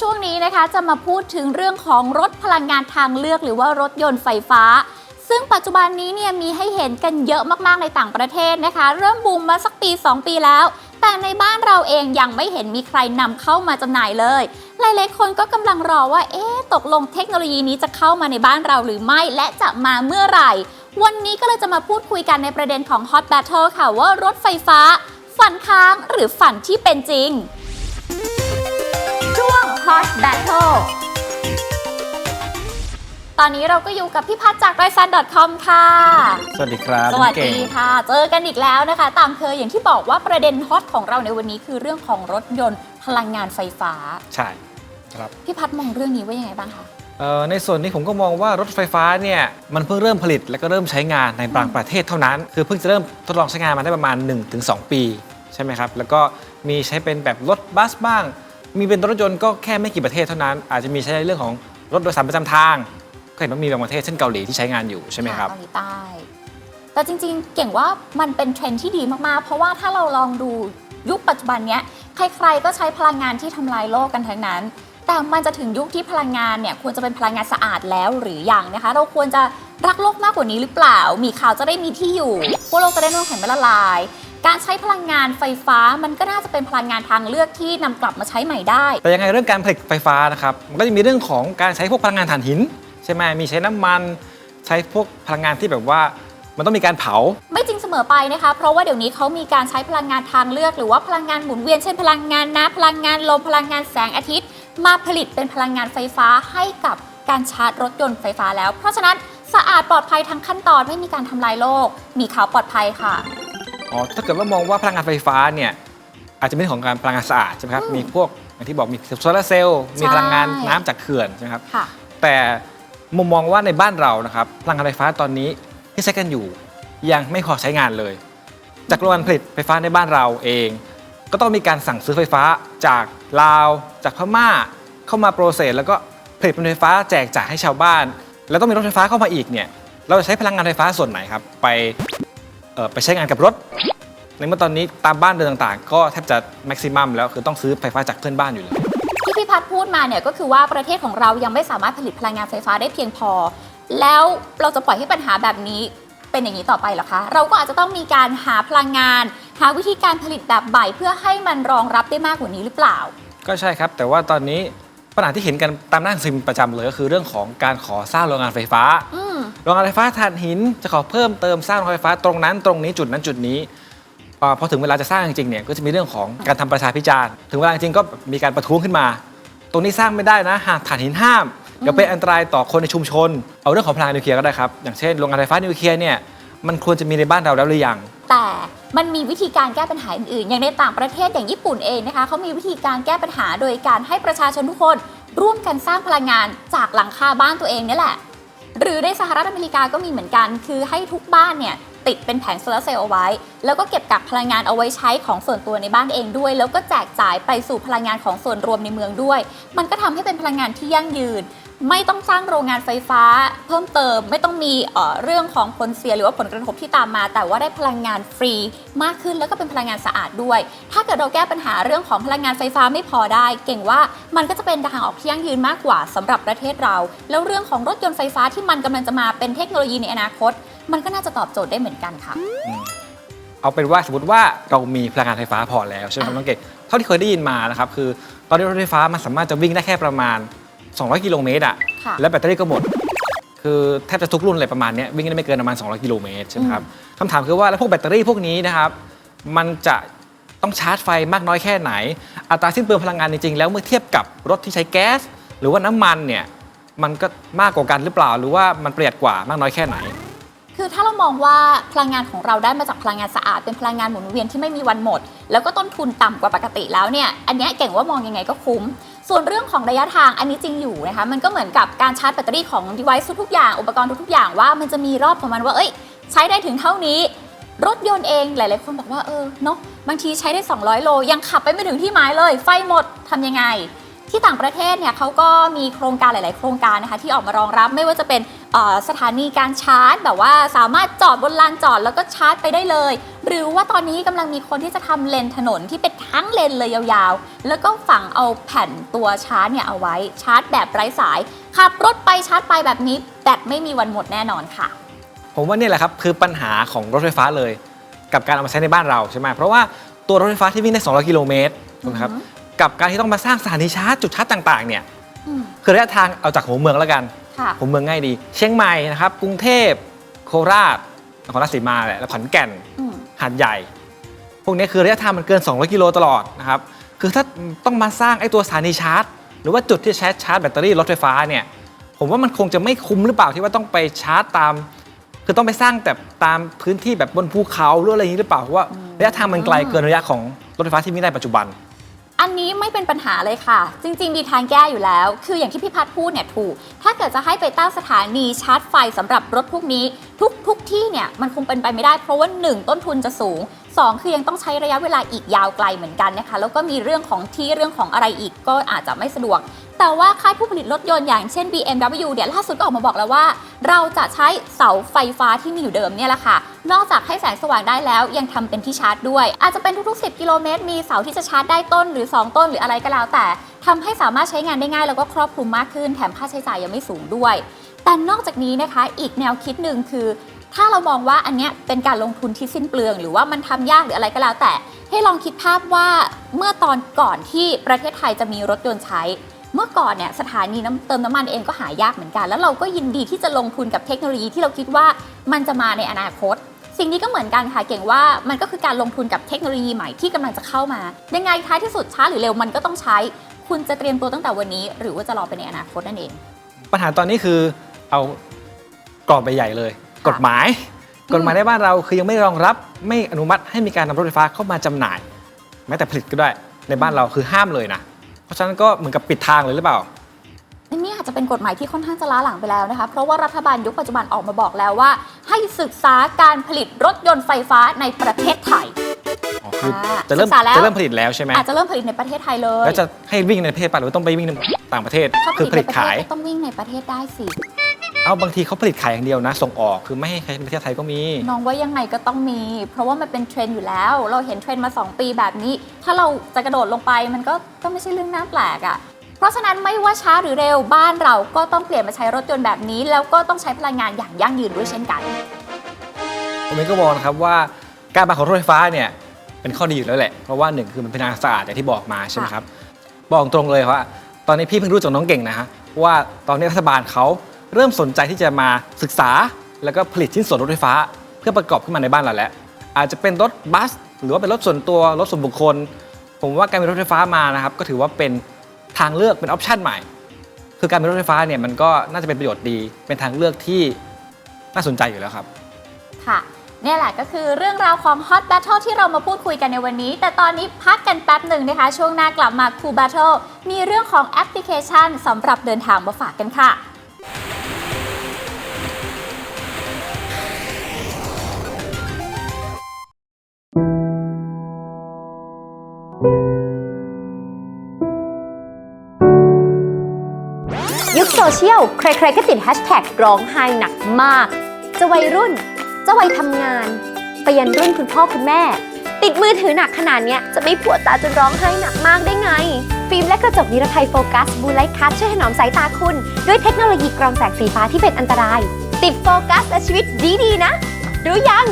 ช่วงนี้นะคะจะมาพูดถึงเรื่องของรถพลังงานทางเลือก หรือว่ารถยนต์ไฟฟ้า ซึ่งปัจจุบันนี้เนี่ยมีให้เห็นกันเยอะมากๆในต่างประเทศนะคะ เริ่มบูมมาสักปี 2 ปีแล้ว แต่ในบ้านเราเองยังไม่เห็นมีใครนำเข้ามาจำหน่ายเลย หลายๆคนก็กำลังรอว่าเอ๊ะตกลงเทคโนโลยีนี้จะเข้ามาในบ้านเราหรือไม่และจะมาเมื่อไหร่ วันนี้ก็เลยจะมาพูดคุยกันในประเด็นของ Hot Battle ค่ะว่ารถไฟฟ้า ฝันค้างหรือฝันที่เป็นจริงช่วง Hot Battle ตอนนี้เราก็อยู่กับพี่พัฒน์จาก r i s a n c o m ค่ะ สวัสดีครับสวัสน้องเก่ดีงค่ะ เจอกันอีกแล้วนะคะ ตามเคยอย่างที่บอกว่าประเด็นฮอตของเราในวันนี้คือเรื่องของรถยนต์พลังงานไฟฟ้า ใช่ครับพี่พัฒน์มองเรื่องนี้ว่ายังไงบ้างคะเอ่อในส่วนนี้ผมก็มองว่ารถไฟฟ้าเนี่ยมันเพิ่งเริ่มผลิตและก็เริ่มใช้งานในบางประเทศเท่านั้น คือเพิ่งจะเริ่มทดลองใช้งานมาได้ประมาณ 1-2 ปี ใช่ไหมครับ แล้วก็มีใช้เป็นแบบรถบัสบ้าง มีเป็นรถยนต์ก็แค่ไม่กี่ประเทศเท่านั้น อาจจะมีใช้ในเรื่องของรถโดยสารประจำทางก็เห็นว่ามีบางประเทศเช่นเกาหลีที่ใช้งานอยู่ใช่ไหมครับเกาหลีใต้ แต่จริงๆ เก่งว่ามันเป็นเทรนด์ที่ดีมากๆ เพราะว่าถ้าเราลองดูยุคปัจจุบันเนี้ยใครๆก็ใช้พลังงานที่ทำลายโลกกันทั้งนั้น แต่มันจะถึงยุคที่พลังงานเนี่ยควรจะเป็นพลังงานสะอาดแล้วหรือยังนะคะ เราควรจะรักโลกมากกว่านี้หรือเปล่า มีข่าวจะได้มีที่อยู่พวกโลกจะได้ไม่ต้องแข็งไม่ละลาย การใช้พลังงานไฟฟ้ามันก็น่าจะเป็นพลังงานทางเลือกที่นำกลับมาใช้ใหม่ได้ แต่ยังไงเรื่องการผลิตไฟฟ้านะครับมันก็จะมีเรื่องของการใช้พวกพลังงานถ่านหิน ใช่ไหมมีใช้น้ำมันใช้พวกพลังงานที่แบบว่ามันต้องมีการเผา ไม่จริงเสมอไปนะคะ เพราะว่าเดี๋ยวนี้เขามีการใช้พลังงานทางเลือก หรือว่าพลังงานหมุนเวียนเช่นพลังงานน้ำพลังงานลมพลังงานแสงอาทิตย์ มาผลิตเป็นพลังงานไฟฟ้าให้กับการชาร์จรถยนต์ไฟฟ้าแล้ว เพราะฉะนั้นสะอาดปลอดภัยทั้งขั้นตอนไม่มีการทำลายโลก มีข่าวปลอดภัยค่ะ อ๋อถ้าเกิดว่ามองว่าพลังงานไฟฟ้าเนี่ยอาจจะเป็นเรื่องของการพลังงานสะอาดใช่ไหมครับอืมมีพวกอย่างที่บอกมีโซลาร์เซลล์มีพลังงานใช่น้ำจากเขื่อนใช่ไหมครับค่ะ แต่มุมมองว่าในบ้านเรานะครับพลังงานไฟฟ้าตอนนี้ที่ใช้กันอยู่ ยังไม่พอใช้งานเลย จากโรงงานผลิตไฟฟ้าในบ้านเราเอง ก็ต้องมีการสั่งซื้อไฟฟ้าจากลาว จากพม่าเข้ามาโปรเซสแล้วก็ผลิตเป็นไฟฟ้าแจกจ่ายให้ชาวบ้าน แล้วต้องมีรถไฟฟ้าเข้ามาอีกเนี่ยเราจะใช้พลังงานไฟฟ้าส่วนไหนครับไปเอ่อ ไปใช้งานกับรถ ในเมื่อตอนนี้ตามบ้านเรือนต่างๆ ก็แทบจะแม็กซิมัมแล้วคือต้องซื้อไฟฟ้าจากเพื่อนบ้านอยู่เลยที่พี่พัฒน์พูดมาเนี่ยก็คือว่าประเทศของเรายังไม่สามารถผลิตพลังงานไฟฟ้าได้เพียงพอ แล้วเราจะปล่อยให้ปัญหาแบบนี้เป็นอย่างนี้ต่อไปเหรอคะ เราก็อาจจะต้องมีการหาพลังงาน หาวิธีการผลิตแบบใหม่เพื่อให้มันรองรับได้มากกว่านี้หรือเปล่า ก็ใช่ครับ แต่ว่าตอนนี้ปัญหาที่เห็นกันตามหน้าหนังสือพิมพ์ประจำเลยก็คือเรื่องของการขอสร้างโรงงานไฟฟ้าอืม โรงงานไฟฟ้าถ่านหินจะขอเพิ่มเติมสร้างโรงงาไฟฟ้าตรงนั้นตรงนี้จุดนั้นจุดนี้อ่าพอถึงเวลาจะสร้างจริงๆเนี่ยก็จะมีเรื่องของการทำประชาพิจารณ์ถึงเวลาจริงๆก็มีการประท้วงขึ้นมา ตรงนี้สร้างไม่ได้นะหากถ่านหินห้ามเดี๋ยวเป็นอันตรายต่อคนในชุมชน เอาเรื่องของพลังงานนิวเคลียร์ก็ได้ครับอย่างเช่นโรงงานไฟฟ้านิวเคลียร์เนี่ยมันควรจะมีในบ้านเราแล้วหรือยัง แต่มันมีวิธีการแก้ปัญหาอื่นๆ อย่างในต่างประเทศอย่างญี่ปุ่นเองนะคะเขามีวิธีการแก้ปัญหาโดยการให้ประชาชนทุกคน ร่วมกันสร้างพลังงานจากหลังคาบ้านตัวเองนี่แหละ หรือในสหรัฐอเมริกาก็มีเหมือนกัน คือให้ทุกบ้านเนี่ยติดเป็นแผงโซลาร์เซลล์เอาไว้ แล้วก็เก็บกักพลังงานเอาไว้ใช้ของส่วนตัวในบ้านเองด้วย แล้วก็แจกจ่ายไปสู่พลังงานของส่วนรวมในเมืองด้วย มันก็ทำให้เป็นพลังงานที่ยั่งยืน ไม่ต้องสร้างโรงงานไฟฟ้า เพิ่มเติมไม่ต้องมีเอ่อเรื่องของผลเสียหรือว่าผลกระทบที่ตามมา แต่ว่าได้พลังงานฟรีมากขึ้นแล้วก็เป็นพลังงานสะอาดด้วย ถ้าเกิดเราแก้ปัญหาเรื่องของพลังงานไฟฟ้าไม่พอได้ เก่งว่ามันก็จะเป็นทางออกที่ยั่งยืนมากกว่าสำหรับประเทศเรา แล้วเรื่องของรถยนต์ไฟฟ้าที่มันกำลังจะมาเป็นเทคโนโลยีในอนาคต มันก็น่าจะตอบโจทย์ได้เหมือนกันค่ะเอาเป็นว่าสมมติว่าเรามีพลังงานไฟฟ้าพอแล้วใช่ไหมครับน้องเกดเท่าที่เคยได้ยินมานะครับคือตอนนี้รถไฟฟ้ามันสามารถจะวิ่งได้แค่ประมาณ 200 กิโลเมตรอะ ค่ะแล้วแบตเตอรี่ก็หมด คือแทบจะทุกรุ่นเลยประมาณเนี้ยวิ่งได้ไม่เกินประมาณ 200 กิโลเมตรใช่ไหมครับคำถามคือว่าแล้วพวกแบตเตอรี่พวกนี้นะครับ มันจะต้องชาร์จไฟมากน้อยแค่ไหน อัตราสิ้นเปลืองพลังงานจริงๆ แล้วเมื่อเทียบกับรถที่ใช้แก๊ส หรือว่าน้ำมันเนี่ยมันก็มากกว่ากันหรือเปล่า หรือว่ามันประหยัดกว่ามากน้อยแค่ไหน คือถ้าเรามองว่าพลังงานของเราได้มาจากพลังงานสะอาดเป็นพลังงานหมุนเวียนที่ไม่มีวันหมด แล้วก็ต้นทุนต่ำกว่าปกติแล้วเนี่ยอันเนี้ยเก่งว่ามองยังไงก็คุ้ม ส่วนเรื่องของระยะทางอันนี้จริงอยู่นะคะ มันก็เหมือนกับการชาร์จแบตเตอรี่ของ device ทุกๆอย่าง อุปกรณ์ทุกๆอย่างว่ามันจะมีรอบของมันว่า เอ้ย ใช้ได้ถึงเท่านี้ รถยนต์เองหลายๆคนบอกว่า เออ เนาะ บางทีใช้ได้ 200 โล ยังขับไปไม่ถึงที่หมายเลย ไฟหมดทำยังไง ที่ต่างประเทศเนี่ยเขาก็มีโครงการหลาย ๆ โครงการนะคะที่ออกมารองรับไม่ว่าจะเป็นสถานีการชาร์จ แบบว่าสามารถจอดบนลานจอดแล้วก็ชาร์จไปได้เลย หรือว่าตอนนี้กำลังมีคนที่จะทำเลนถนนที่เป็นทั้งเลนเลยยาวๆ แล้วก็ฝังเอาแผ่นตัวชาร์จเนี่ยเอาไว้ชาร์จแบบไร้สายขับรถไปชาร์จไปแบบนี้แบตไม่มีวันหมดแน่นอนค่ะ ผมว่านี่แหละครับคือปัญหาของรถไฟฟ้าเลย กับการเอามาใช้ในบ้านเราใช่ไหมเพราะว่าตัวรถไฟฟ้าที่วิ่งได้ 200 กิโลเมตรถูกไหมครับอือฮึกับการที่ต้องมาสร้างสถานีชาร์จจุดชาร์จต่างๆเนี่ยอืมคือระยะทางเอาจากหัวเมืองแล้วกันค่ะหัวเมืองง่ายดี เชียงใหม่นะครับกรุงเทพโคราชนครราชสีมาแหละแล้วขอนแก่นอืม หาดใหญ่ พวกนี้คือระยะทางมันเกิน 200 กิโลตลอดนะครับคือถ้าต้องมาสร้างไอ้ตัวสถานีชาร์จ หรือว่าจุดที่ใช้ชาร์จแบตเตอรี่รถไฟฟ้าเนี่ยผมว่ามันคงจะไม่คุ้มหรือเปล่าที่ว่าต้องไปชาร์จตาม คือต้องไปสร้างแต่ตามพื้นที่แบบบนภูเขาหรืออะไรอย่างนี้หรือเปล่าเพราะว่าระยะทางมันไกลเกินระยะของรถไฟฟ้าที่มีได้ปัจจุบัน อันนี้ไม่เป็นปัญหาเลยค่ะ จริง ๆ มีทางแก้อยู่แล้ว คืออย่างที่พี่พัดพูดเนี่ยถูก ถ้าเกิดจะให้ไปตั้งสถานีชาร์จไฟสำหรับรถพวกนี้ ทุกทุกที่เนี่ยมันคงเป็นไปไม่ได้เพราะว่า 1 ต้นทุนจะสูง 2 คือยังต้องใช้ระยะเวลาอีกยาวไกลเหมือนกันนะคะ แล้วก็มีเรื่องของที่เรื่องของอะไรอีกก็อาจจะไม่สะดวก แต่ว่าค่ายผู้ผลิตรถยนต์อย่างเช่น BMW เนี่ยล่าสุดก็ออกมาบอกแล้วว่า เราจะใช้เสาไฟฟ้าที่มีอยู่เดิมเนี่ยแหละค่ะ นอกจากให้แสงสว่างได้แล้วยังทำเป็นที่ชาร์จด้วย อาจจะเป็นทุกๆ 10 กิโลเมตร มีเสาที่จะชาร์จได้ต้นหรือ 2 ต้นหรืออะไรก็แล้ว แต่ทำให้สามารถใช้งานได้ง่าย แล้วก็ครอบคลุมมากขึ้น แถมค่าใช้จ่ายยังไม่สูงด้วย แต่นอกจากนี้นะคะอีกแนวคิดหนึ่งคือ ถ้าเรามองว่าอันเนี้ยเป็นการลงทุนที่สิ้นเปลือง หรือว่ามันทำยากหรืออะไรก็แล้วแต่ ให้ลองคิดภาพว่าเมื่อตอนก่อนที่ประเทศไทยจะมีรถยนต์ใช้ เมื่อก่อนเนี่ยสถานีน้ำเติมน้ำมันเองก็หายากเหมือนกัน แล้วเราก็ยินดีที่จะลงทุนกับเทคโนโลยีที่เราคิดว่ามันจะมาในอนาคต สิ่งนี้ก็เหมือนกันค่ะเก่งว่ามันก็คือการลงทุนกับเทคโนโลยีใหม่ที่กำลังจะเข้ามา ยังไงท้ายที่สุดช้าหรือเร็วมันก็ต้องใช้ คุณจะเตรียมตัวตั้งแต่วันนี้ หรือว่าจะรอไปในอนาคตนั่นเอง ปัญหาตอนนี้คือเอากรอบใบใหญ่เลย กฎหมาย กฎหมายในบ้านเราคือยังไม่รองรับไม่อนุมัติให้มีการนำรถไฟฟ้าเข้ามาจำหน่าย แม้แต่ผลิตก็ได้ในบ้านเราคือห้ามเลยนะ เพราะฉะนั้นก็เหมือนกับปิดทางเลยหรือเปล่าอันนี้อาจจะเป็นกฎหมายที่ค่อนข้างจะล้าหลังไปแล้วนะคะ เพราะว่ารัฐบาลยุคปัจจุบันออกมาบอกแล้วว่า ให้ศึกษาการผลิตรถยนต์ไฟฟ้าในประเทศไทย อ๋อคืออ่าจะเริ่มศึกษาแล้ว จะเริ่มผลิตแล้วใช่ไหมอาจจะเริ่มผลิตในประเทศไทยเลยแล้วจะให้วิ่งในประเทศป่ะหรือว่าต้องไปวิ่งในต่างประเทศ ถ้าผคือลิตผในลิตประเทขาย ศก็ต้องวิ่งในประเทศได้สิ เอาบางทีเขาผลิตขายอย่างเดียวนะ ส่งออกคือไม่ให้ใครในประเทศไทยก็มี น้องว่ายังไงก็ต้องมี เพราะว่ามันเป็นเทรนด์อยู่แล้ว เราเห็นเทรนด์มา 2 ปีแบบนี้ ถ้าเราจะกระโดดลงไปมันก็ก็ไม่ใช่เรื่องน่าแปลกอะ่ะเพราะฉะนั้นไม่ว่าช้าหรือเร็วบ้านเราก็ต้องเปลี่ยนมาใช้รถยนต์แบบนี้ แล้วก็ต้องใช้พลังงานอย่างยั่งยืนด้วยเช่นกันผมเองก็มองนะครับว่าการมาของรถไฟฟ้าเนี่ยเป็นข้อดีอยู่แล้วแหละ เพราะว่าหนึ่งคือมันเป็นทางสะอาดอย่างที่บอกมาใช่ไหมครับ บอกตรงเลยว่า ตอนนี้พี่เพิ่งรู้จากน้องเก่งนะฮะว่าตอนนี้รัฐบาลเขา เริ่มสนใจที่จะมาศึกษา แล้วก็ผลิตชิ้นส่วนรถไฟฟ้า เพื่อประกอบขึ้นมาในบ้านเราแล้วอาจจะเป็นรถบัส หรือว่าเป็นรถส่วนตัวรถส่วนบุคคล ผมว่าการมีรถไฟฟ้ามานะครับก็ถือว่าเป็นทางเลือกเป็นออปชันใหม่ คือการมีรถไฟฟ้าเนี่ยมันก็น่าจะเป็นประโยชน์ดี เป็นทางเลือกที่น่าสนใจอยู่แล้วครับ ค่ะนี่แหละก็คือเรื่องราวของ Hot Battle ที่เรามาพูดคุยกันในวันนี้ แต่ตอนนี้พักกันแป๊บหนึ่งนะคะ ช่วงหน้ากลับมา Cool Battle มีเรื่องของแอปพลิเคชันสำหรับเดินทางมาฝากกันค่ะ เชียลใครๆก็ติดแฮชแท็กร้องไห้หนักมาก จะวัยรุ่น จะวัยทำงาน ไปยันรุ่นคุณพ่อคุณแม่ ติดมือถือหนักขนาดเนี้ยจะไม่ปวดตาจนร้องไห้หนักมากได้ไง ฟิล์มและกระจกนิรภัยโฟกัสบูไลท์คัทช่วยถนอมสายตาคุณ ด้วยเทคโนโลยีกรองแสงสีฟ้าที่เป็นอันตราย ติดโฟกัสและชีวิตดีๆนะ รู้ยัง